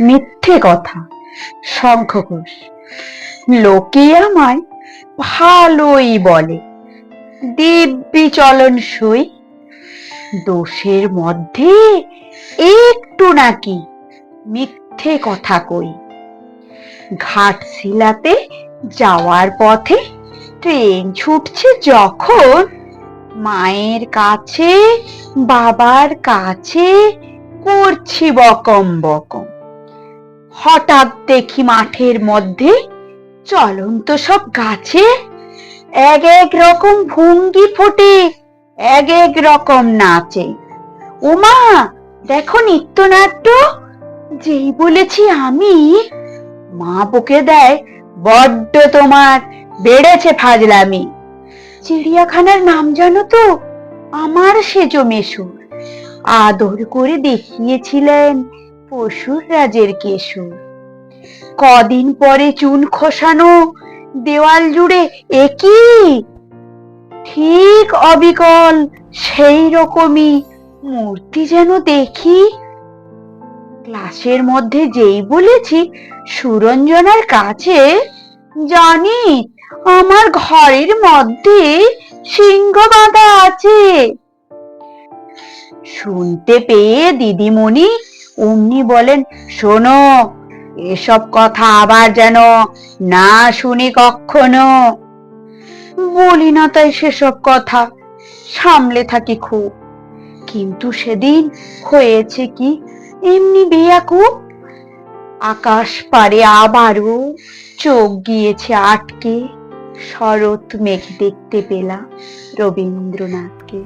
মিথ্যে কথা, শঙ্খঘোষ। লোকে আমায় ভালোই বলে, দিব্যি চলন সই। দোষের মধ্যে একটু নাকি মিথ্যে কথা কই। ঘাটশিলাতে যাওয়ার পথে ট্রেন ছুটছে যখন মায়ের কাছে, বাবার কাছে, করছি বকম বকম। হঠাৎ দেখি মাঠের মধ্যে চলন্ত সব গাছে এক এক রকম ভঙ্গি ফোটে, এক এক রকম নাচে। ওমা দেখো নৃত্যনাট্য, যেই বলেছি আমি, মা বকে দেয়, বড্ড তোমার বেড়েছে ফাজলামি। চিড়িয়াখানার নাম জানো তো? আমার সেজ মেশুর। আদর করে দেখিয়েছিলেন রাজের কেশর কদিন পরে চুন খসানো, দেওয়াল জুড়ে একই। ঠিক অবিকল সেই রকমই মূর্তি যেন দেখি। ক্লাসের মধ্যে যেই বলেছি, সুরঞ্জনার কাছে, জানি, আমার ঘরের মধ্যে সিংহ বাঁধা আছে। শুনতে পেয়ে দিদিমণি অমনি বলেন, শোনো, এসব কথা আবার যেন না শুনি কখনো। বলি না তাই সেসব কথা, সামলে থাকি খুব। কিন্তু সেদিন হয়েছে কি, এমনি বেয়াকুব। আকাশ পারে আবারও চোখ গিয়েছে আটকে, শরৎ মেঘ দেখতে পেলাম রবীন্দ্রনাথকে।